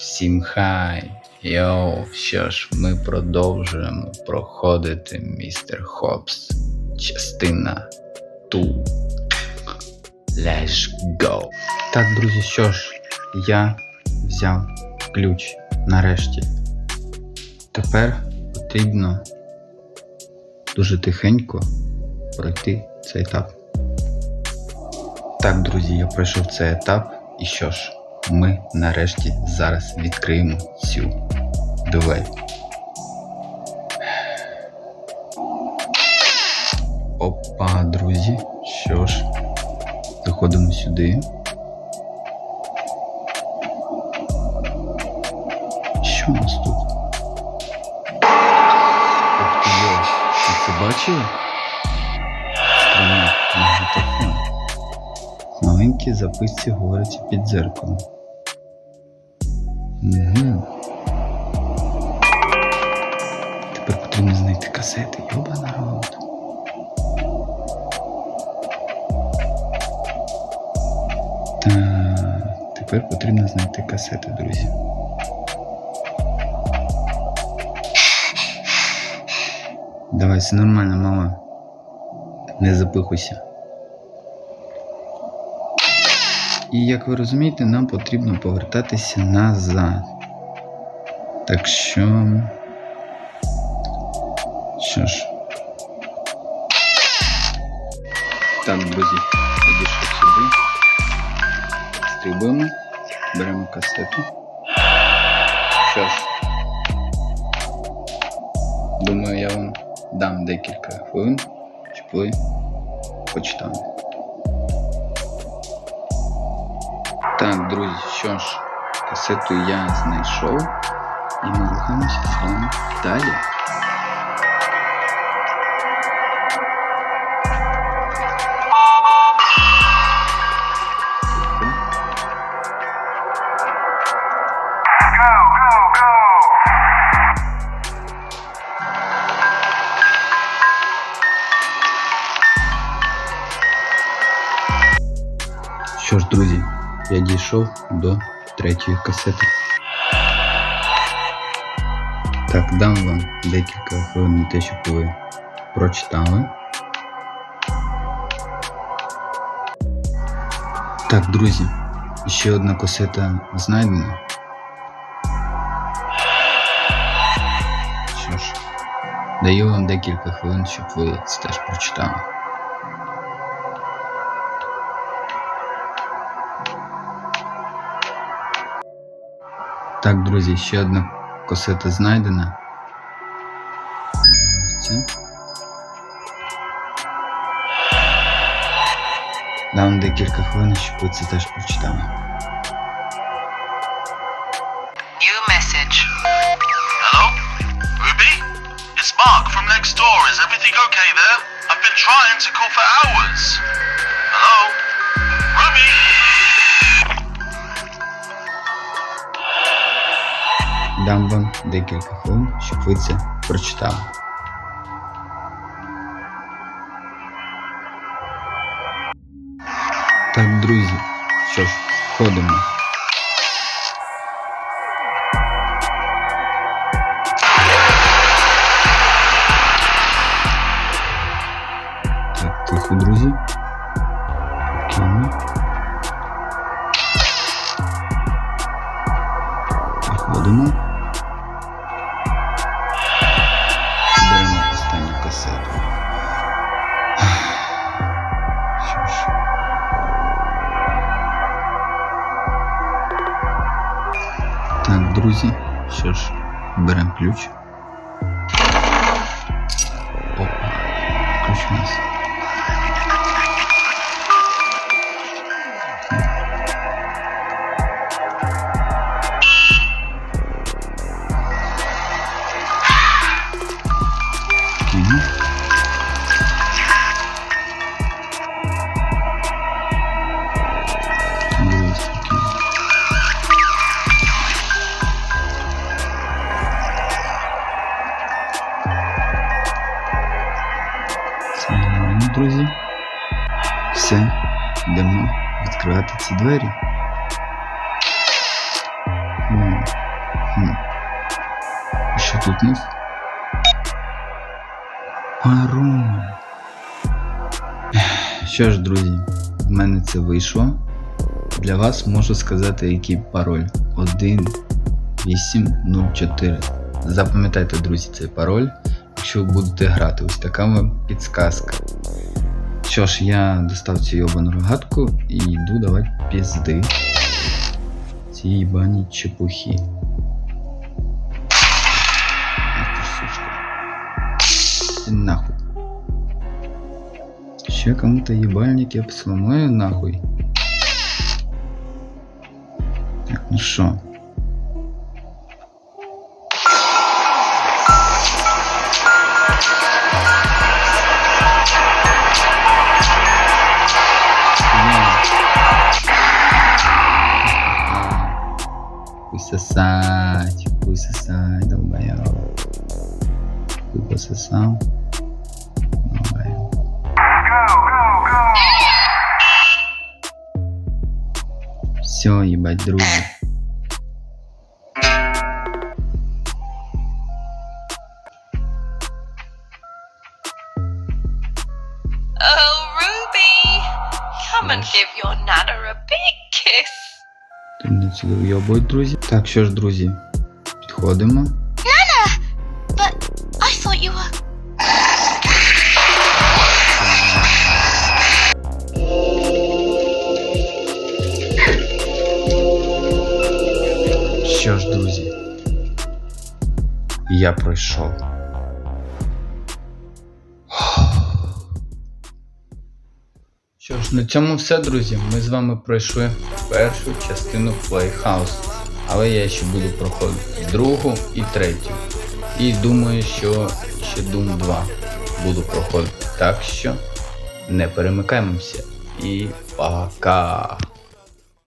Всім хай! Йоу, що ж, ми продовжуємо проходити містер Хопс. Частина 2. Let's go! Так, друзі, що ж, я взяв ключ нарешті. Тепер потрібно дуже тихенько пройти цей етап. Так, друзі, я пройшов цей етап. І що ж, ми нарешті зараз відкриємо цю двері. Опа, друзі. Що ж, заходимо сюди. Що у нас тут? Ух ти, це бачили? Струна, магнітофон. Маленькі записці говориться під дзеркалом. Угу. Тепер потрібно знайти касети. Йоба народ. Так, тепер потрібно знайти касети, друзі. Давай, все нормально, мама. Не запихуйся. І як ви розумієте, нам потрібно повертатися назад. Так що. Що ж. Так, друзі, підійшов сюди. Стрибуємо, беремо касету. Що ж. Думаю, я вам дам декілька хвилин, щоб ви почитали. Так, друзі, що ж, касету я знайшов і ми рухаємося з вами далі. Що ж, друзі, я дійшов до третьої касети. Так, дам вам декілька хвилин на те, щоб ви прочитали. Так, друзі, ще одна касета знайдена. Що ж, даю вам декілька хвилин, щоб ви це теж прочитали. Так, друзі, ще одна касета знайдена. Це. Дам декілька хвилин, щоб ви це теж прочитали. New message. Hello? Ruby? It's Mark from next door. Is everything okay there? I've been trying to call for hours. Hello? Ruby? Дам вам декілька хвилин, щоб ви це прочитали. Так, друзі, що ж, входимо. Так, тихо, друзі. Друзі, що ж, беремо ключ. Опа, ключ у нас. Все, йдемо відкривати ці двері. Що тут у нас? Пароль. Що ж, друзі, в мене це вийшло. Для вас можу сказати, який пароль. 1804. Запам'ятайте, друзі, цей пароль, якщо ви будете грати. Ось така вам підсказка. Що ж, я достав цю йобану рогатку і йду давати пізди. Ці їбані чепухи. Ах ти ж сучка. Иди нахуй. Ще кому-то ебальник я сломаю нахуй. Так, ну шо? Хуй сосать, хуй сосать, долбоёб. Хуй пососал. Долбоёб. Все, ебать, друзі. Oh, Ruby! Come and Yes. give your nana a big kiss. Тут не сюди уйобують, друзі. Так, що ж, друзі, підходимо. Were. Що ж, друзі, я пройшов. Що ж, на цьому все, друзі. Ми з вами пройшли першу частину Playhouse. Але я ще буду проходити другу і третю. І думаю, що ще Doom 2 буду проходити. Так що не перемикаємося. І пока!